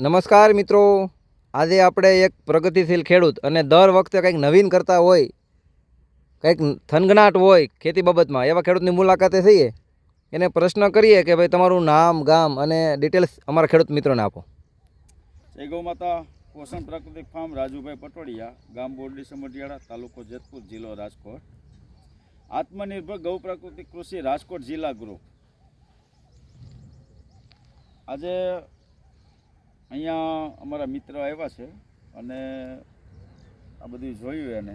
નમસ્કાર મિત્રો. આજે આપણે એક પ્રગતિશીલ ખેડૂત અને દર વખતે કંઈક નવીન કરતા હોય, કંઈક થનગનાટ હોય ખેતી બાબતમાં, એવા ખેડૂતની મુલાકાતે થઈએ એને પ્રશ્ન કરીએ કે ભાઈ તમારું નામ, ગામ અને ડિટેલ્સ અમારા ખેડૂત મિત્રોને આપો. જય ગૌ માતા. પોષણ પ્રાકૃતિક ફાર્મ રાજુભાઈ પટોડિયા ગામ બોરડી સમઢિયાળા તાલુકો જેતપુર, જિલ્લો રાજકોટ. આત્મનિર્ભર ગૌ પ્રાકૃતિક કૃષિ રાજકોટ જિલ્લા ગ્રુપ. આજે અહીંયા અમારા મિત્ર આવ્યા છે અને આ બધું જોયું એને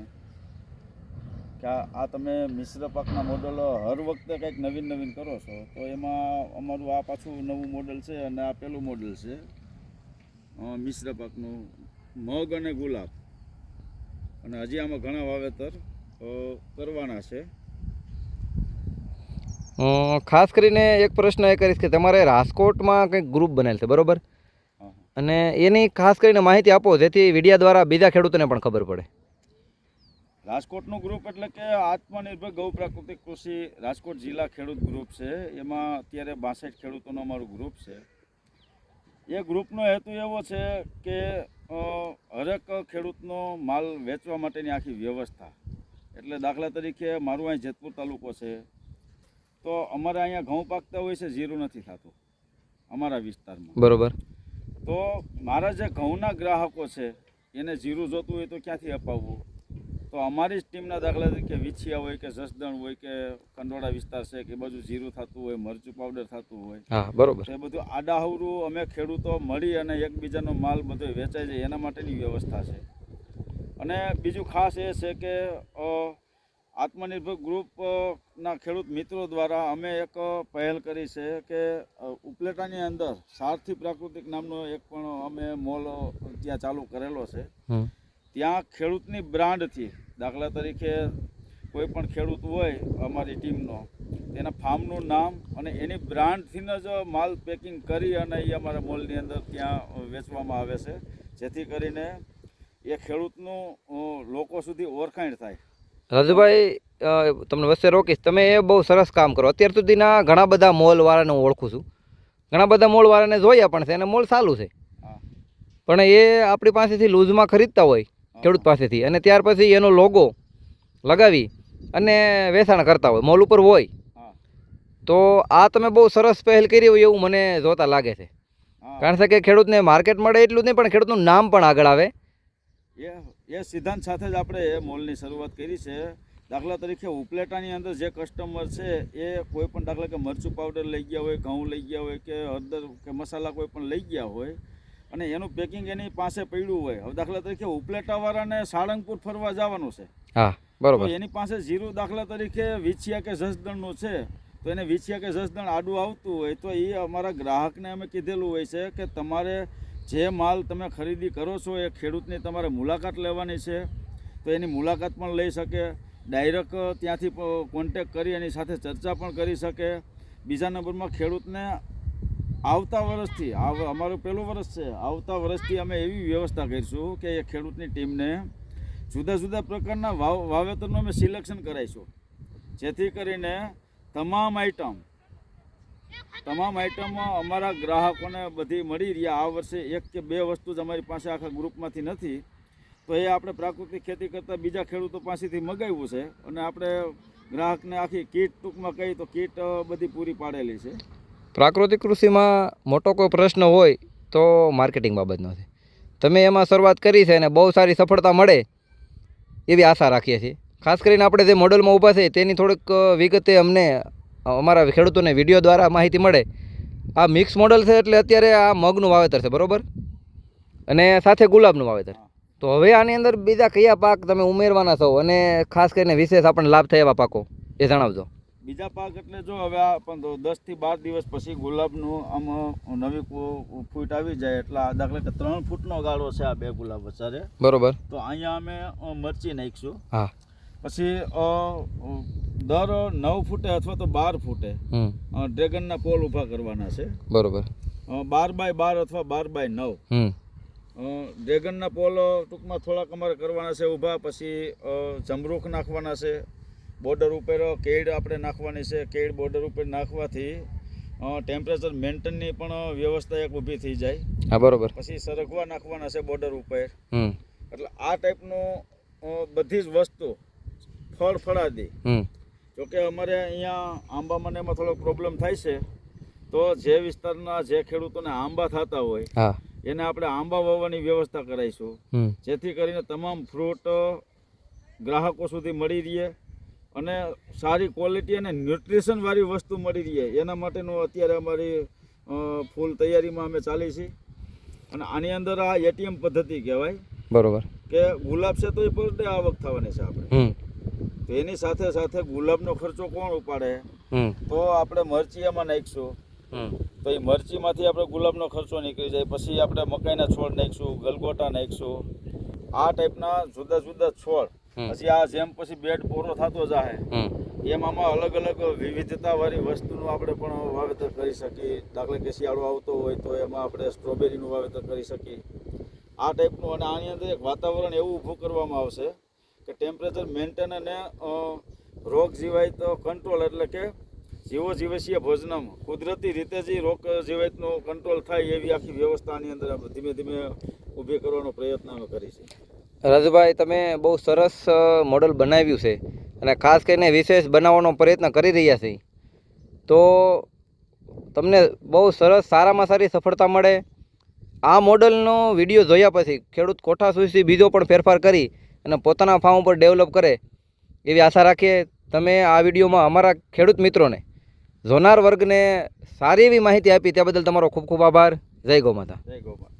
કે આ તમે મિશ્ર પાકના મોડલો હર વખતે કંઈક નવીન નવીન કરો છો. તો એમાં અમારું આ પાછું નવું મોડલ છે અને આ પેલું મોડલ છે. મિશ્ર પાકનું મગ અને ગુલાબ. અને હજી આમાં ઘણા વાવેતર કરવાના છે. ખાસ કરીને એક પ્રશ્ન એ કરીશ કે તમારે રાજકોટમાં કંઈક ગ્રુપ બનેલ છે, બરોબર. અને એની ખાસ કરીને માહિતી આપો જેથી વિડિયા દ્વારા બીજા ખેડૂતોને પણ ખબર પડે. રાજકોટનું ગ્રુપ એટલે કે આત્મનિર્ભર ગૌ પ્રાકૃતિક કૃષિ રાજકોટ જિલ્લા ખેડૂત ગ્રુપ છે. એમાં અત્યારે બાસઠ ખેડૂતોનું અમારું ગ્રુપ છે. એ ગ્રુપનો હેતુ એવો છે કે હરેક ખેડૂતનો માલ વેચવા માટેની આખી વ્યવસ્થા. એટલે દાખલા તરીકે મારું અહીં જેતપુર તાલુકો છે. તો અમારે અહીંયા ઘઉં પાકતા હોય છે જીરું નથી થતું. અમારા વિસ્તારમાં. બરોબર. તો મારા જે ઘઉંના ગ્રાહકો છે એને જીરું જોતું હોય તો ક્યાંથી અપાવવું? તો અમારી જ ટીમના દાખલા તરીકે વિછિયા હોય કે જસદણ હોય કે કંડોળા વિસ્તાર છે કે બધું જીરું થતું હોય મરચું પાવડર થતું હોય હા બરોબર. એ બધું આડાહવરું અમે ખેડૂતો મળી અને એકબીજાનો માલ બધો વેચાય જાય એના માટેની વ્યવસ્થા છે. અને બીજું ખાસ એ છે કે આત્મનિર્ભર ગ્રુપના ખેડૂત મિત્રો દ્વારા અમે એક પહેલ કરી છે કે ઉપલેટાની અંદર સારથી પ્રાકૃતિક નામનો એક પણ અમે મોલ ત્યાં ચાલુ કરેલો છે. ત્યાં ખેડૂતની બ્રાન્ડથી દાખલા તરીકે કોઈ પણ ખેડૂત હોય અમારી ટીમનો તેના ફાર્મનું નામ અને એની બ્રાન્ડથી જ માલ પેકિંગ કરી અને એ અમારા મોલની અંદર ત્યાં વેચવામાં આવે છે. જેથી કરીને એ ખેડૂતનું લોકો સુધી ઓળખાણ થાય. રાજુભાઈ તમને વચ્ચે રોકીશ. તમે એ બહુ સરસ કામ કરો. અત્યાર સુધીના ઘણા બધા મોલવાળાને હું ઓળખું છું. ઘણા બધા મોલવાળાને જોયા પણ છે અને મોલ ચાલુ છે. પણ એ આપણી પાસેથી લૂઝમાં ખરીદતા હોય ખેડૂત પાસેથી. અને ત્યાર પછી એનો લોગો લગાવી અને વેચાણ કરતા હોય મોલ ઉપર હોય. તો આ તમે બહુ સરસ પહેલ કરી હોય એવું મને જોતા લાગે છે. કારણ કે ખેડૂતને માર્કેટ મળે એટલું જ નહીં પણ ખેડૂતનું નામ પણ આગળ આવે. એ સિદ્ધાંત સાથે જ આપણે એ મોલની શરૂઆત કરી છે. દાખલા તરીકે ઉપલેટાની અંદર જે કસ્ટમર છે એ કોઈ પણ દાખલા કે મરચું પાવડર લઈ ગયા હોય ઘઉં લઈ ગયા હોય કે હળદર કે મસાલા કોઈ પણ લઈ ગયા હોય અને એનું પેકિંગ એની પાસે પડ્યું હોય. હવે દાખલા તરીકે ઉપલેટાવાળાને સાળંગપુર ફરવા જવાનું છે. હા તો બરોબર એની પાસે જીરું દાખલા તરીકે વિછિયા કે જસદણનું છે તો એને વિછિયા કે જસદણ આડું આવતું હોય તો એ અમારા ગ્રાહકને અમે કીધેલું હોય છે કે તમારે જે માલ તમે ખરીદી કરો છો, એ ખેડૂતની તમારે મુલાકાત લેવાની છે. તો એની મુલાકાત પણ લઈ શકે, ડાયરેક્ટ ત્યાંથી કોન્ટેક કરી એની સાથે ચર્ચા પણ કરી શકે. બીજા નંબરમાં ખેડૂતને આવતા વર્ષથી અમારું પહેલું વર્ષ છે, આવતા વર્ષથી અમે એવી વ્યવસ્થા કરીશું કે એ ખેડૂતની ટીમને જુદા જુદા પ્રકારના વાવ, વાવેતરનું અમે સિલેક્શન કરાવીશું. જેથી કરીને તમામ આઈટમ તમામ આઈટમ અમારા ગ્રાહકોને બધી મળી રહ્યા. આ વર્ષે એક કે બે વસ્તુ જ અમારી પાસે આખા ગ્રુપમાંથી નથી. તો એ આપણે પ્રાકૃતિક ખેતી કરતાં બીજા ખેડૂતો પાસેથી મગાવ્યું છે અને આપણે ગ્રાહકને આખી કીટ ટૂંકમાં કહી તો કીટ બધી પૂરી પાડેલી છે. પ્રાકૃતિક કૃષિમાં મોટો કોઈ પ્રશ્ન હોય તો માર્કેટિંગ બાબતનો છે તમે એમાં શરૂઆત કરી છે અને બહુ સારી સફળતા મળે એવી આશા રાખીએ છીએ. ખાસ કરીને આપણે જે મોડલમાં ઊભા છે તેની થોડીક વિગતે અમને અમારા ખેડૂતોને વીડિયો દ્વારા માહિતી મળે. આ મિક્સ મોડલ છે એટલે અત્યારે આ મગનું વાવેતર છે બરાબર? અને સાથે ગુલાબનું વાવેતર. તો હવે આની અંદર બીજા કયા પાક તમે ઉમેરવાના છો અને ખાસ કરીને વિશેષ આપણને લાભ થાય એવા પાકો? એ જણાવજો. બીજા પાક એટલે જો હવે આ પણ તો થી બાર દિવસ પછી ગુલાબનું આમ નવી ફૂટ આવી જાય એટલે આ દાખલા કે ત્રણ ફૂટનો ગાળો છે આ બે ગુલાબ વચ્ચે બરોબર. તો અહીંયા અમે મરચી નાખીશું. હા. પછી દર નવ ફૂટે અથવા તો બાર ફૂટે. ડ્રેગનના પોલ ઊભા કરવાના છે. બરોબર. બાર બાય બાર અથવા બાર બાય નવ. ડ્રેગનના પોલ ટૂંકમાં થોડાક અમારે કરવાના છે ઊભા પછી જમરૂખ નાખવાના છે. બોર્ડર ઉપર કેડ આપણે નાખવાની છે. કેડ બોર્ડર ઉપર નાખવાથી ટેમ્પરેચર મેન્ટેનની પણ વ્યવસ્થા એક ઊભી થઈ જાય. હા બરોબર. પછી સરગવા નાખવાના છે બોર્ડર ઉપર. એટલે આ ટાઈપનું બધી જ વસ્તુ ફળ ફળાદી. જોકે અમારે અહીંયા આંબામાં ને એમાં થોડોક પ્રોબ્લેમ થાય છે. તો જે વિસ્તારના જે ખેડૂતોને આંબા થતા હોય એને આપણે આંબા વાવવાની વ્યવસ્થા કરાવીશું. જેથી કરીને તમામ ફ્રૂટ ગ્રાહકો સુધી મળી રહે અને સારી ક્વોલિટી અને ન્યુટ્રિશનવાળી વસ્તુ મળી રહે. એના માટેનું અત્યારે અમારી ફૂલ તૈયારીમાં અમે ચાલી છીએ. અને આની અંદર આ એટીએમ પદ્ધતિ કહેવાય બરોબર. કે ગુલાબ છે તો એ પર આવક થવાની છે આપણે. એની સાથે સાથે ગુલાબનો ખર્ચો કોણ ઉપાડે? તો આપણે મરચી એમાં નાખીશું. તો એ મરચીમાંથી આપણે ગુલાબનો ખર્ચો નીકળી જાય. પછી આપણે મકાઈના છોડ નાખીશું ગલગોટા નાખીશું. આ ટાઈપના જુદા જુદા છોડ. પછી આ જેમ પછી બેડ પૂરો થતો જાય એમાં આમાં અલગ અલગ વિવિધતાવાળી વસ્તુનું આપણે પણ વાવેતર કરી શકીએ. દાખલા કે શિયાળો આવતો હોય તો એમાં આપણે સ્ટ્રોબેરીનું વાવેતર કરી શકીએ. આ ટાઈપનું અને આની અંદર એક વાતાવરણ એવું ઊભું કરવામાં આવશે કે ટેમ્પરેચર મેન્ટેન અને રોગ જીવાય તો કંટ્રોલ એટલે કે જીવો જીવસીય ભોજનમ. કુદરતી રીતે જ રોગ જીવાતનો કંટ્રોલ થાય એવી આખી વ્યવસ્થા આની અંદર આપણે ધીમે ધીમે ઊભી કરવાનો પ્રયત્ન અમે કરી છે. રાજુભાઈ, તમે બહુ સરસ મોડલ બનાવ્યું છે અને ખાસ કરીને વિશેષ બનાવવાનો પ્રયત્ન કરી રહ્યા છે. તો તમને બહુ સરસ સારામાં સારી સફળતા મળે. આ મોડલનો વીડિયો જોયા પછી ખેડૂત કોઠા સુધી બીજો પણ ફેરફાર કરી અને પોતાના ફાર્મ ઉપર ડેવલપ કરે, એવી આશા રાખીએ તમે આ વિડીયોમાં અમારા ખેડૂત મિત્રોને, જોનાર વર્ગને સારી એવી માહિતી આપી. તે બદલ તમારો ખૂબ ખૂબ આભાર. જય ગૌ માતા. જય ગોપાલ